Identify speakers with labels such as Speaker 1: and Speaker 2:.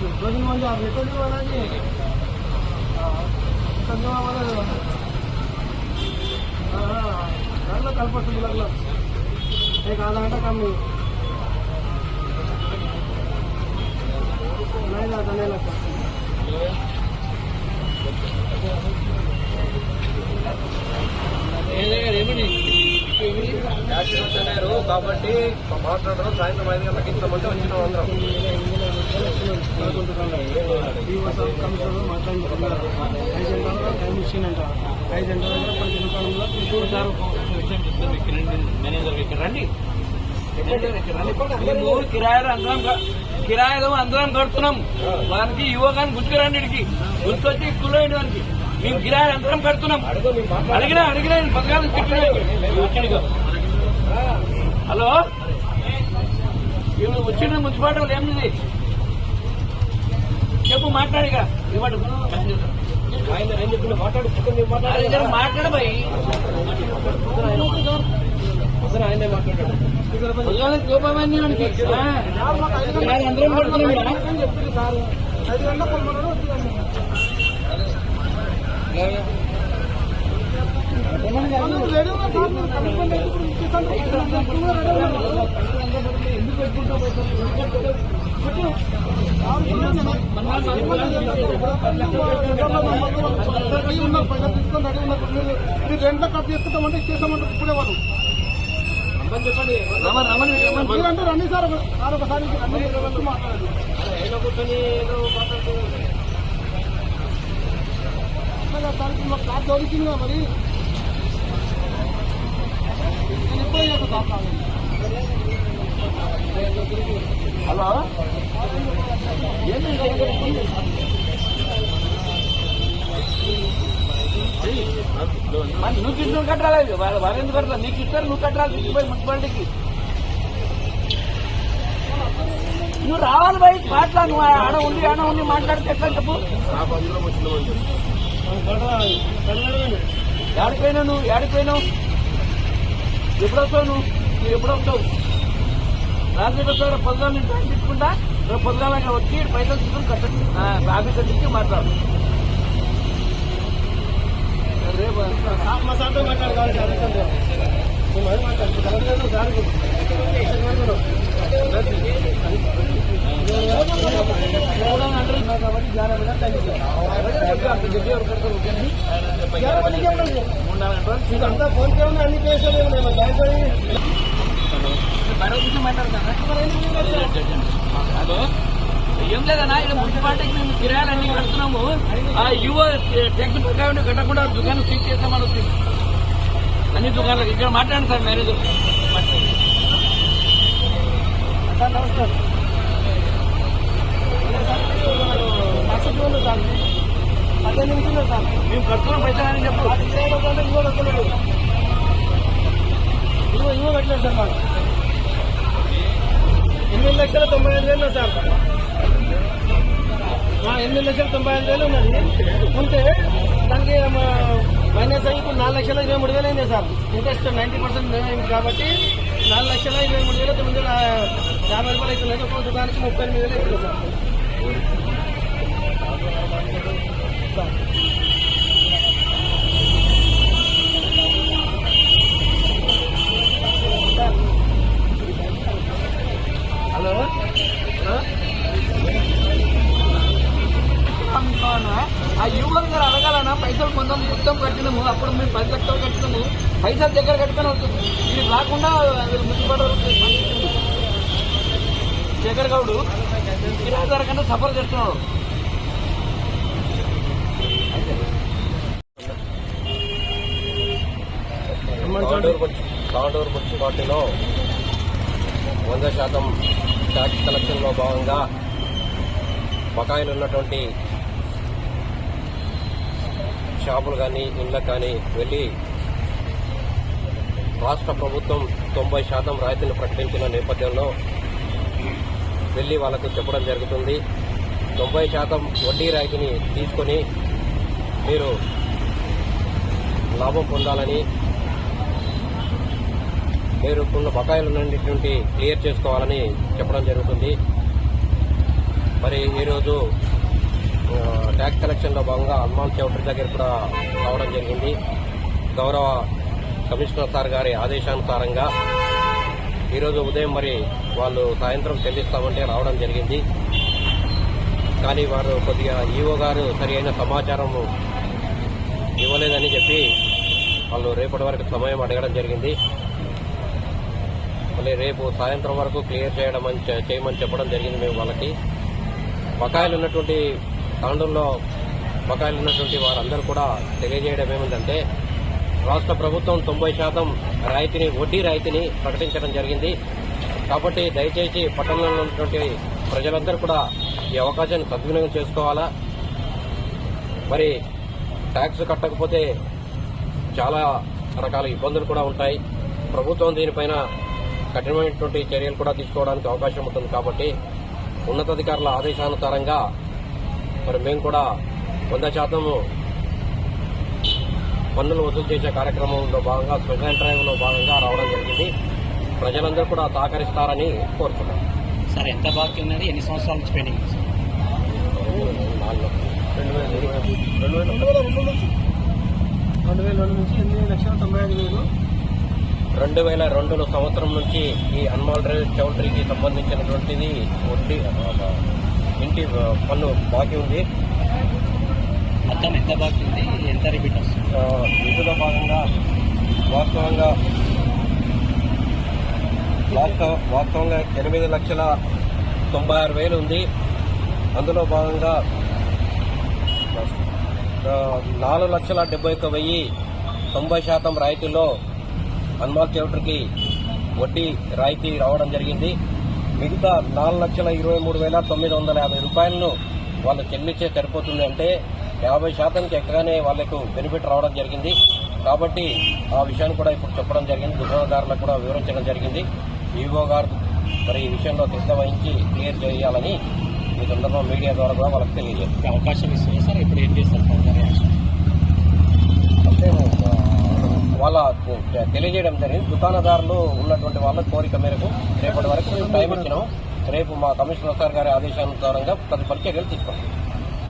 Speaker 1: రోజు మంది आप लेते नहीं वाला जी संजय वाला हाँ हाँ कर लो कल परसों लग लो एक आधा घंटा कम नहीं नहीं लगता नहीं लगता
Speaker 2: యాక్సిడెంట్ అన్నారు కాబట్టి మాట్లాడడం సాయంత్రం ఐదు గంటలకు ఇస్తామంటే వచ్చినాం అందరం
Speaker 1: టైం ఐదు గంటల
Speaker 3: మేనేజర్ ఇక్కడ రండి అందరం క- అందరం కడుతున్నాం వానికి యువకాన్ని గుర్తుకురండి ఇడికి గుర్తొచ్చి స్కూల్లో వానికి మేము కిరాయలు అందరం కడుతున్నాం అడిగినా అడిగినా పక్కన హలో వీళ్ళు వచ్చిన మున్సిపాలిటీ ఏమిటి చెప్పు మాట్లాడిగా. ఇవ్వడు
Speaker 2: ఆయన ఏం చెప్పిన మాట్లాడు
Speaker 3: మాట్లాడబాయి
Speaker 2: ఆయనే మాట్లాడాడు.
Speaker 3: అందరం.
Speaker 1: చెప్తుంది మీరు ఇప్పుడు ఇచ్చేస్తాను రెంట్లో కట్ చేసుకుంటామంటే ఇచ్చేస్తామంటే ఇప్పుడే వాళ్ళు మీరంటే రండి సార్ సార్ ఒకసారి రండి
Speaker 2: మాట్లాడుతూ
Speaker 1: అట్లా సార్ ఇప్పుడు మాకు కార్డు దొరికింది కదా మరి నేను ఇప్పుడే చేస్తాను సార్ కావాలి.
Speaker 3: హలో ఏంటి నీకు నువ్వు కట్టాలి? వాళ్ళు ఎందుకు కట్టాలి? నీకు ఇస్తారు నువ్వు కట్టాలి తీసుకుపోయి మున్సిపాలిటీకి. నువ్వు రావాలి బయట మాట్లా నువ్వు ఆడ ఉండి ఆడ ఉండి మాట్లాడితే ఎట్లా చెప్పు. ఎడిపోయినావు నువ్వు ఎడిపోయినావు ఎప్పుడొస్తావు నువ్వు? నువ్వు వస్తావు? రాత్రి వస్తావు రేపు పొద్దుగాల నేను టైం తీసుకుంటా రేపు పొద్దుగాల వచ్చి పైసలు తీసుకుని కట్టండి ఆఫీసర్ నుంచి మాట్లాడు.
Speaker 1: మా సార్తో మాట్లాడు కావాలి సార్ ఎందుకంటే సార్ కాబట్టి జాగ్రత్తగా ఫోన్ పే ఉంది అన్ని పేసాలు బ్యాంక్
Speaker 3: హలో ఏం లేదన్నా ఇక్కడ మున్సిపాలిటీకి మేము కిరాయాలన్నీ కడుతున్నాము. ఆ యువ ట్యాక్స్ ప్రకారం కట్టకుండా దుకాణం సీజ్ చేస్తామని వచ్చింది. అన్ని దుకాణాలకు ఇక్కడ మాట్లాడండి సార్ మేనేజర్.
Speaker 1: సార్ నమస్కారం పద్దెనిమిది నిమిషాలు సార్
Speaker 3: మేము కడుతున్నాం పైసలు అని చెప్పు.
Speaker 1: ఇవ్వ పెట్టలేదు ఇవ్వ ఇవ్వ పెట్టలేదు సార్ మాకు. ఎనిమిది లక్షల తొంభై ఐదు వేలు సార్. ఎనిమిది లక్షల తొంభై ఐదు వేలు ఉన్నది. ఉంటే దానికి మైనస్ అయ్యి ఇప్పుడు నాలుగు లక్షల ఇరవై మూడు వేలు అయింది సార్. ఇంట్రెస్ట్ నైంటీ పర్సెంట్ అయింది కాబట్టి నాలుగు లక్షల ఇరవై మూడు వేల తొమ్మిది వేల యాభై రూపాయలు అవుతున్నాయి ఒక్కొక్క దుకాణానికి ముప్పై ఎనిమిది వేలు అవుతుంది సార్.
Speaker 3: హలో? ఆ యువకులు గారు అడగాలన్నా పైసలు కొందాం మొత్తం కట్టినాము. అప్పుడు మేము పది లక్షలు కట్టినాము. పైసలు దగ్గర కట్టుకొని అవుతుంది ఇది రాకుండా వీళ్ళు మున్సిపాలిటీ శేఖర్ గౌడు కిరాదార కన్నా సఫర్ చేస్తున్నాడు.
Speaker 2: తాండూరు మున్సి- మున్సిపాలిటీలో వంద శాతం ట్యాక్స్ కలెక్షన్లో భాగంగా బకాయిలు ఉన్నటువంటి షాపులు కానీ ఇళ్ళకు కానీ వెళ్ళి రాష్ట్ర ప్రభుత్వం తొంభై శాతం రాయితీని ప్రకటించిన నేపథ్యంలో వెళ్ళి వాళ్ళకు చెప్పడం జరుగుతుంది. తొంభై శాతం వడ్డీ రాయితీని తీసుకొని మీరు లాభం పొందాలని మీరు ఉన్న బకాయిలు ఉన్నటువంటి క్లియర్ చేసుకోవాలని చెప్పడం జరుగుతుంది. మరి ఈరోజు ట్యాక్స్ కలెక్షన్లో భాగంగా హనుమాన్ చౌటరీ దగ్గర కూడా రావడం జరిగింది. గౌరవ కమిషనర్ సార్ గారి ఆదేశానుసారంగా ఈరోజు ఉదయం మరి వాళ్ళు సాయంత్రం చెల్లిస్తామంటే రావడం జరిగింది. కానీ వారు కొద్దిగా ఈఓ గారు సరి అయిన సమాచారం ఇవ్వలేదని చెప్పి వాళ్ళు రేపటి వరకు సమయం అడగడం జరిగింది. మళ్ళీ రేపు సాయంత్రం వరకు క్లియర్ చేయడం చేయమని చెప్పడం జరిగింది మేము వాళ్ళకి. బకాయిలు ఉన్నటువంటి తాండూరులో బకాయిలు ఉన్నటువంటి వారందరూ కూడా తెలియజేయడం ఏమిటంటే రాష్ట్ర ప్రభుత్వం తొంభై శాతం రాయితీని వడ్డీ రాయితీని ప్రకటించడం జరిగింది. కాబట్టి దయచేసి పట్టణంలో ఉన్నటువంటి ప్రజలందరూ కూడా ఈ అవకాశాన్ని సద్వినియోగం చేసుకోవాలా? మరి ట్యాక్స్ కట్టకపోతే చాలా రకాల ఇబ్బందులు కూడా ఉంటాయి. ప్రభుత్వం దీనిపైన కఠినమైనటువంటి చర్యలు కూడా తీసుకోవడానికి అవకాశం ఉంటుంది కాబట్టి ఉన్నతాధికారుల ఆదేశానుసారంగా మరి మేము కూడా వంద శాతము పన్నులు వసూలు చేసే కార్యక్రమంలో భాగంగా స్పెషల్ డ్రైవ్లో భాగంగా రావడం జరిగింది. ప్రజలందరూ కూడా సహకరిస్తారని కోరుతున్నాం.
Speaker 4: సార్ ఎంత బాకీ ఉన్నది? ఎన్ని సంవత్సరాల నుంచి పెండింగ్?
Speaker 1: రెండు వేల రెండు నుంచి ఎనిమిది లక్షల తొంభై ఐదు వేలు
Speaker 2: రెండు వేల సంవత్సరం నుంచి ఈ హనుమాల్ డ్రైవ్ చౌల్ట్రీకి సంబంధించినటువంటిది వడ్డీ ఇంటి పన్ను బాకీ ఉంది.
Speaker 4: మొత్తం ఎంత బాకీ ఉంది? ఎంత రిపీట్ వస్తుంది?
Speaker 2: ఇందులో భాగంగా వాస్తవంగా వాస్తవ వాస్తవంగా ఎనిమిది లక్షల తొంభై ఆరు వేలు ఉంది. అందులో భాగంగా నాలుగు లక్షల డెబ్బై ఒక్క వెయ్యి తొంభై శాతం రాయితీలో హనుమాల్ చౌటర్కి వడ్డీ రాయితీ రావడం జరిగింది. మిగతా నాలుగు లక్షల ఇరవై మూడు వేల తొమ్మిది వందల యాభై రూపాయలను వాళ్ళు చెల్లించే సరిపోతుంది అంటే యాభై శాతానికి ఎక్కగానే వాళ్ళకు బెనిఫిట్ రావడం జరిగింది. కాబట్టి ఆ విషయాన్ని కూడా ఇప్పుడు చెప్పడం జరిగింది. దుకాణదారులకు కూడా వివరించడం జరిగింది. ఈవో గారు మరి ఈ విషయంలో శ్రద్ధ వహించి క్లియర్ చేయాలని ఈ సందర్భంలో మీడియా ద్వారా కూడా వాళ్ళకి తెలియజేస్తారు
Speaker 4: అవకాశం ఇస్తుంది సార్ ఇప్పుడు ఏం చేస్తారు ఫర్దర్ యాక్షన్?
Speaker 2: అంటే ఆ, వాళ్ళ తెలియజేయడం జరిగింది. దుకాణదారులు ఉన్నటువంటి వాళ్ళ కోరిక మేరకు రేపటి వరకు టైం ఇచ్చినాం రేపు మా కమిషనర్ సార్ గారి ఆదేశానుసారంగా తదుపరి చర్యలు తీసుకుంటాం